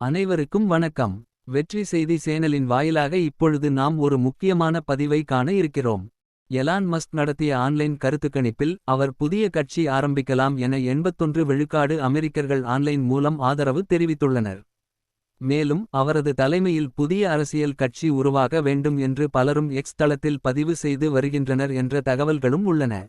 அனைவருக்கும் வணக்கம். வெற்றி செய்தி சேனலின் வாயிலாக இப்பொழுது நாம் ஒரு முக்கியமான பதிவை காண இருக்கிறோம். எலான் மஸ்க் நடத்திய ஆன்லைன் கருத்துக்கணிப்பில் அவர் புதிய கட்சி ஆரம்பிக்கலாம் என 81 விழுக்காடு அமெரிக்கர்கள் ஆன்லைன் மூலம் ஆதரவு தெரிவித்துள்ளனர். மேலும் அவரது தலைமையில் புதிய அரசியல் கட்சி உருவாக வேண்டும் என்று பலரும் எக்ஸ் தளத்தில் பதிவு செய்து வருகின்றனர் என்ற தகவல்களும் உள்ளன.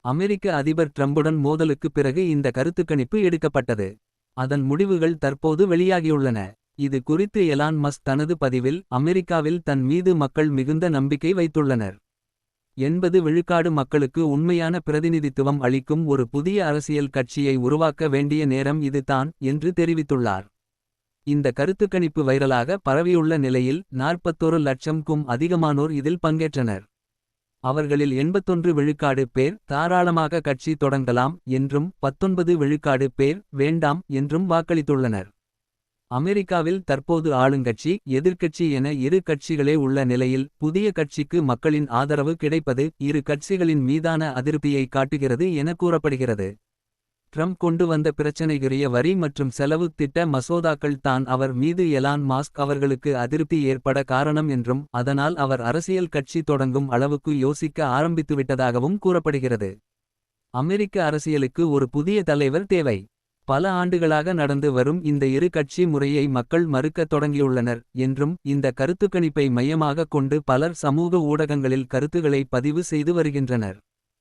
அமெரிக்க அதிபர் ட்ரம்புடன் மோதலுக்குப் பிறகு இந்த கருத்துக்கணிப்பு எடுக்கப்பட்டது. அதன் முடிவுகள் தற்போது வெளியாகியுள்ளன. இது குறித்து எலான் மஸ்க் தனது பதிவில் அமெரிக்காவில் தன் மீது மக்கள் மிகுந்த நம்பிக்கை வைத்துள்ளனர். எண்பது விழுக்காடு மக்களுக்கு உண்மையான பிரதிநிதித்துவம் அளிக்கும் ஒரு புதிய அரசியல் கட்சியை உருவாக்க வேண்டிய நேரம் இது தான் என்று தெரிவித்துள்ளார். இந்த கருத்துக்கணிப்பு வைரலாக பரவியுள்ள நிலையில் நாற்பத்தொரு லட்சம்க்கும் அதிகமானோர் இதில் பங்கேற்றனர். அவர்களில் 81 விழுக்காடு பேர் தாராளமாக கட்சி தொடங்கலாம் என்றும் 19 விழுக்காடு பேர் வேண்டாம் என்றும் வாக்களித்துள்ளனர். அமெரிக்காவில் தற்போது ஆளுங்கட்சி எதிர்க்கட்சி என இரு கட்சிகளே உள்ள நிலையில் புதிய கட்சிக்கு மக்களின் ஆதரவு கிடைப்பது இரு கட்சிகளின் மீதான அதிருப்தியை காட்டுகிறது என கூறப்படுகிறது. ட்ரம்ப் கொண்டு வந்த பிரச்சனைக்குரிய வரி மற்றும் செலவு திட்ட மசோதாக்கள் தான் அவர் மீது எலான் மாஸ்க் அவர்களுக்கு அதிருப்தி ஏற்பட காரணம் என்றும் அதனால் அவர் அரசியல் கட்சி தொடங்கும் அளவுக்கு யோசிக்க ஆரம்பித்துவிட்டதாகவும் கூறப்படுகிறது. அமெரிக்க அரசியலுக்கு ஒரு புதிய தலைவர் தேவை. பல ஆண்டுகளாக நடந்து வரும் இந்த இரு கட்சி முறையை மக்கள் மறுக்கத் தொடங்கியுள்ளனர் என்றும் இந்த கருத்துக்கணிப்பை மையமாகக் கொண்டு பலர் சமூக ஊடகங்களில் கருத்துகளை பதிவு செய்து வருகின்றனர்.